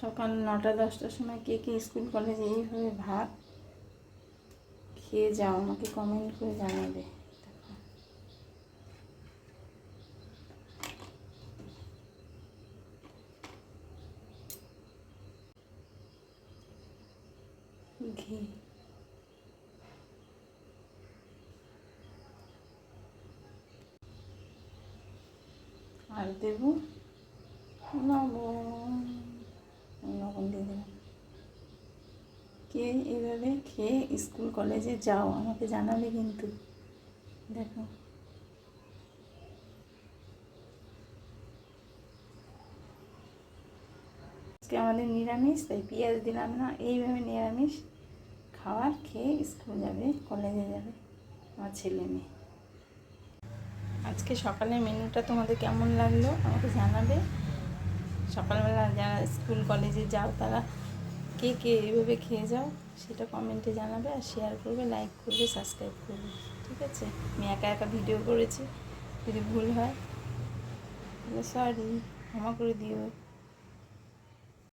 সকাল নটা, দশটার সময় কে কে স্কুল, কলেজে এইভাবে ভাত খেয়ে যাও, আমাকে কমেন্ট করে জানাবে। ঘি। আর দেব? লবণ দিয়ে দিলাম কে এভাবে খেয়ে স্কুল, কলেজে যাও, আমাকে জানাবে কিন্তু। দেখো। আজকে আমাদের নিরামিষ, তাই পেঁয়াজ দিলাম না, এইভাবে নিরামিষ খাবার খেয়ে স্কুল যাবে, কলেজে যাবে? আমার ছেলে মেয়ে। আজকে সকালের মেনুটা তোমাদের কেমন লাগল আমাকে জানাবে। সকালবেলা যারা স্কুল, কলেজে যাও, তারা কে কে এভাবে খেয়ে যাও, সেটা কমেন্টে জানাবে আর শেয়ার করবে লাইক করবে সাবস্ক্রাইব করবে, ঠিক আছে? আমি একা একা ভিডিও করেছি, যদি ভুল হয় সরি ক্ষমা করে দিও।